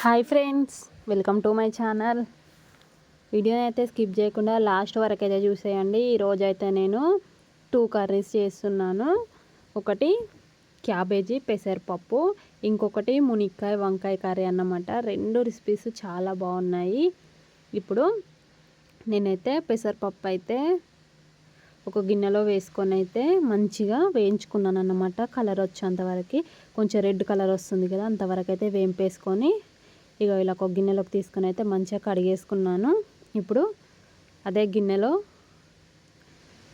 Hi friends welcome to my channel. వీడియోని అయితే skip చేయకుండా లాస్ట్ వరకు అయితే చూసేయండి. ఈరోజు అయితే నేను టూ కర్రీస్ చేస్తున్నాను. ఒకటి క్యాబేజీ పెసరపప్పు ఇంకొకటి మునిక్కాయ వంకాయ కర్రీ అన్నమాట. రెండు రెసిపీస్ చాలా బాగున్నాయి. ఇప్పుడు నేనైతే పెసరపప్పు అయితే ఒక గిన్నెలో వేసుకొని అయితే మంచిగా వేయించుకున్నాను అన్నమాట కలర్ వచ్చేంతవరకు కొంచెం రెడ్ కలర్ వస్తుంది కదా అంతవరకు అయితే వేంపేసుకొని ఇక ఇలా ఒక గిన్నెలోకి తీసుకుని అయితే మంచిగా కడిగేసుకున్నాను. ఇప్పుడు అదే గిన్నెలో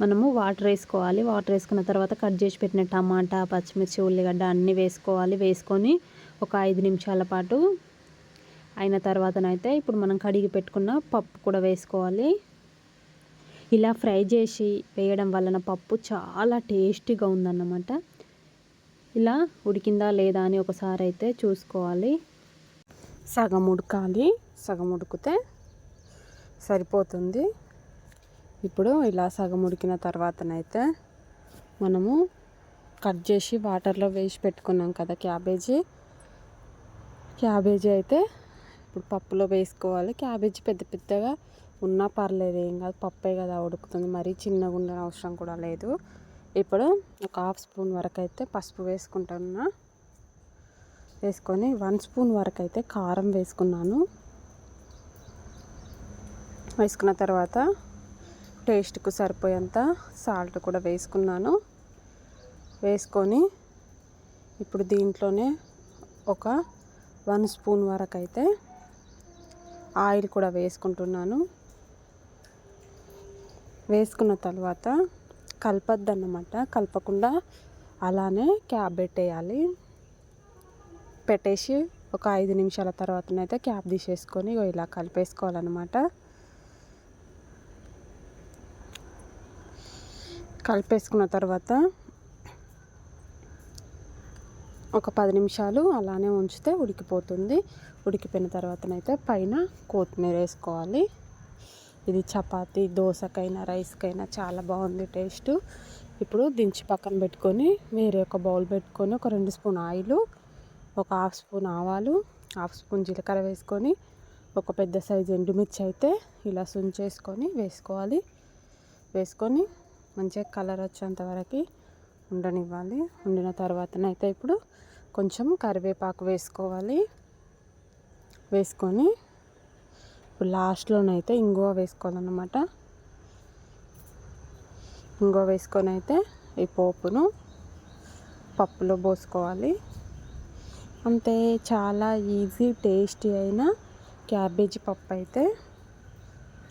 మనము వాటర్ వేసుకోవాలి. వాటర్ వేసుకున్న తర్వాత కట్ చేసి పెట్టిన టమాటా పచ్చిమిర్చి ఉల్లిగడ్డ అన్నీ వేసుకోవాలి. వేసుకొని ఒక ఐదు నిమిషాల పాటు అయిన తర్వాతనైతే ఇప్పుడు మనం కడిగి పెట్టుకున్న పప్పు కూడా వేసుకోవాలి. ఇలా ఫ్రై చేసి వేయడం వలన పప్పు చాలా టేస్టీగా ఉందన్నమాట. ఇలా ఉడికిందా లేదా అని ఒకసారి అయితే చూసుకోవాలి. సగం ఉడకాలి. సగం ఉడికితే సరిపోతుంది. ఇప్పుడు ఇలా సగం ఉడికిన తర్వాతనైతే మనము కట్ చేసి వాటర్లో వేసి పెట్టుకున్నాం కదా క్యాబేజీ. క్యాబేజీ అయితే ఇప్పుడు పప్పులో వేసుకోవాలి. క్యాబేజీ పెద్ద పెద్దగా ఉన్నా పర్లేదు ఏం కాదు. పప్పే కదా ఉడుకుతుంది. మరీ చిన్నగా ఉండని అవసరం కూడా లేదు. ఇప్పుడు ఒక హాఫ్ స్పూన్ వరకు అయితే పసుపు వేసుకుంటున్నా. వేసుకొని వన్ స్పూన్ వరకు అయితే కారం వేసుకున్నాను. వేసుకున్న తర్వాత టేస్ట్కు సరిపోయేంత సాల్ట్ కూడా వేసుకున్నాను. వేసుకొని ఇప్పుడు దీంట్లోనే ఒక వన్ స్పూన్ వరకు అయితే ఆయిల్ కూడా వేసుకుంటున్నాను. వేసుకున్న తర్వాత కలపద్దన్నమాట. కలపకుండా అలానే క్యాబ్ పెట్టేయాలి పెట్టేసి ఒక ఐదు నిమిషాల తర్వాతనైతే క్యాప్ తీసేసుకొని ఇలా కలిపేసుకోవాలన్నమాట. కలిపేసుకున్న తర్వాత ఒక పది నిమిషాలు అలానే ఉంచితే ఉడికిపోతుంది. ఉడికిపోయిన తర్వాతనైతే పైన కొత్తిమీర వేసుకోవాలి. ఇది చపాతి దోశకైనా రైస్కైనా చాలా బాగుంది టేస్ట్. ఇప్పుడు దించి పక్కన పెట్టుకొని వేరే ఒక బౌల్ పెట్టుకొని ఒక రెండు స్పూన్ ఆయిల్ ఒక హాఫ్ స్పూన్ ఆవాలు హాఫ్ స్పూన్ జీలకర్ర వేసుకొని ఒక పెద్ద సైజు ఎండుమిర్చి అయితే ఇలా సుంచేసుకొని వేసుకోవాలి. వేసుకొని మంచిగా కలర్ వచ్చేంత వరకు ఉండనివ్వాలి. ఉండిన తర్వాతనైతే ఇప్పుడు కొంచెం కరివేపాకు వేసుకోవాలి. వేసుకొని ఇప్పుడు లాస్ట్లోనైతే ఇంగువ వేసుకోవాలన్నమాట. ఇంగువ వేసుకొని అయితే ఈ పోపును పప్పులో పోసుకోవాలి. అంతే చాలా ఈజీ టేస్టీ అయిన క్యాబేజీ పప్పు అయితే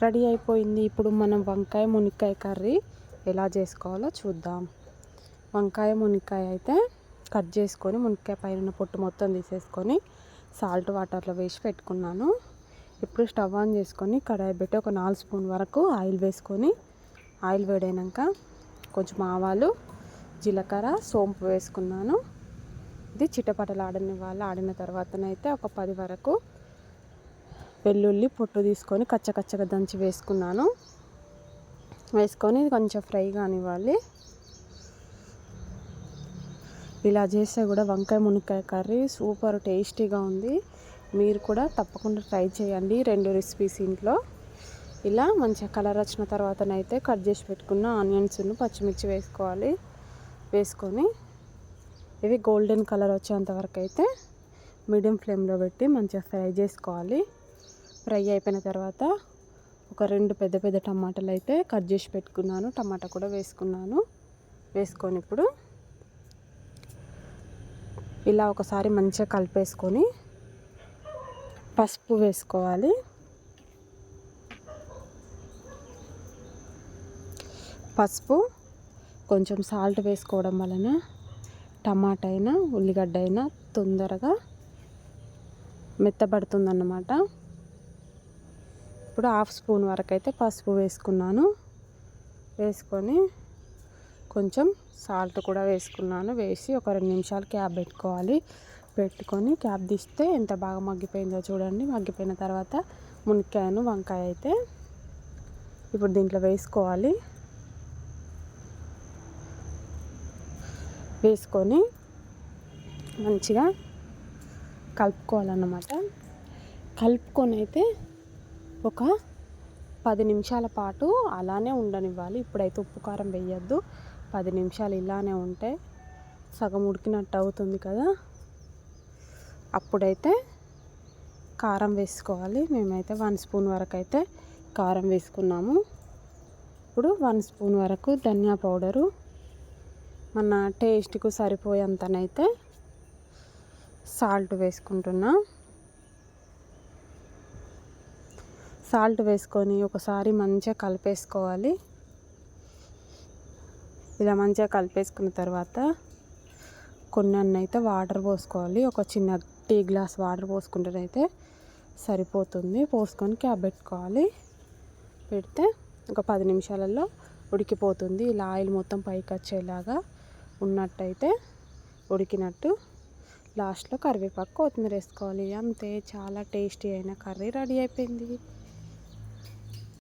రెడీ అయిపోయింది. ఇప్పుడు మనం వంకాయ మునిక్కాయ కర్రీ ఎలా చేసుకోవాలో చూద్దాం. వంకాయ మునిక్కాయ అయితే కట్ చేసుకొని మునిక్కాయ పైన పొట్టు మొత్తం తీసేసుకొని సాల్ట్ వాటర్లో వేసి పెట్టుకున్నాను. ఇప్పుడు స్టవ్ ఆన్ చేసుకొని కడాయి పెట్టి ఒక నాలుగు స్పూన్ వరకు ఆయిల్ వేసుకొని ఆయిల్ వేడైనాక కొంచెం ఆవాలు జీలకర్ర సోంపు వేసుకున్నాను. ఇది చిట్టపటలు ఆడని వాళ్ళు ఆడిన తర్వాతనైతే ఒక పది వరకు వెల్లుల్లి పొట్టు తీసుకొని కచ్చకచ్చగా దంచి వేసుకున్నాను. వేసుకొని కొంచెం ఫ్రై కానివ్వాలి. ఇలా చేస్తే కూడా వంకాయ మునక్కాయ కర్రీ సూపర్ టేస్టీగా ఉంది. మీరు కూడా తప్పకుండా ట్రై చేయండి రెండు రెసిపీస్ ఇంట్లో. ఇలా మంచిగా కలర్ వచ్చిన తర్వాతనైతే కట్ చేసి పెట్టుకున్న ఆనియన్స్ను పచ్చిమిర్చి వేసుకోవాలి. వేసుకొని ఇవి గోల్డెన్ కలర్ వచ్చేంత వరకు అయితే మీడియం ఫ్లేమ్లో పెట్టి మంచిగా ఫ్రై చేసుకోవాలి. ఫ్రై అయిపోయిన తర్వాత ఒక రెండు పెద్ద పెద్ద టమాటాలు అయితే కట్ చేసి పెట్టుకున్నాను. టమాటా కూడా వేసుకున్నాను. వేసుకొని ఇప్పుడు ఇలా ఒకసారి మంచిగా కలిపేసుకొని పసుపు వేసుకోవాలి. పసుపు కొంచెం సాల్ట్ వేసుకోవడం వలన టమాటా అయినా ఉల్లిగడ్డ అయినా తొందరగా మెత్తబడుతుందన్నమాట. ఇప్పుడు హాఫ్ స్పూన్ వరకు అయితే పసుపు వేసుకున్నాను. వేసుకొని కొంచెం సాల్ట్ కూడా వేసుకున్నాను. వేసి ఒక రెండు నిమిషాలు క్యాబ్ పెట్టుకోవాలి. పెట్టుకొని క్యాప్ తీస్తే ఎంత బాగా మగ్గిపోయిందో చూడండి. మగ్గిపోయిన తర్వాత మునక్కాయను వంకాయ అయితే ఇప్పుడు దీంట్లో వేసుకోవాలి. వేసుకొని మంచిగా కలుపుకోవాలన్నమాట. కలుపుకొని అయితే ఒక పది నిమిషాల పాటు అలానే ఉండనివ్వాలి. ఇప్పుడైతే ఉప్పు కారం వేయద్దు. పది నిమిషాలు ఇలానే ఉంటే సగం ఉడికినట్టు అవుతుంది కదా. అప్పుడైతే కారం వేసుకోవాలి. మేమైతే వన్ స్పూన్ వరకు అయితే కారం వేసుకున్నాము. ఇప్పుడు వన్ స్పూన్ వరకు ధనియా పౌడరు మన టేస్ట్కు సరిపోయేంతనైతే సాల్ట్ వేసుకుంటున్నా. సాల్ట్ వేసుకొని ఒకసారి మంచిగా కలిపేసుకోవాలి. ఇలా మంచిగా కలిపేసుకున్న తర్వాత కొన్ని అయితే వాటర్ పోసుకోవాలి. ఒక చిన్న టీ గ్లాస్ వాటర్ పోసుకుంటేనైతే సరిపోతుంది. పోసుకొని క్యాబ్ పెట్టుకోవాలి. పెడితే ఒక పది నిమిషాలలో ఉడికిపోతుంది. ఇలా ఆయిల్ మొత్తం పైకి వచ్చేలాగా ఉన్నట్టయితే ఉడికినట్టు లాస్ట్లో కరివేపాకు కొత్తిమీర వేసుకోవాలి. అంతే చాలా టేస్టీ అయిన కర్రీ రెడీ అయిపోయింది.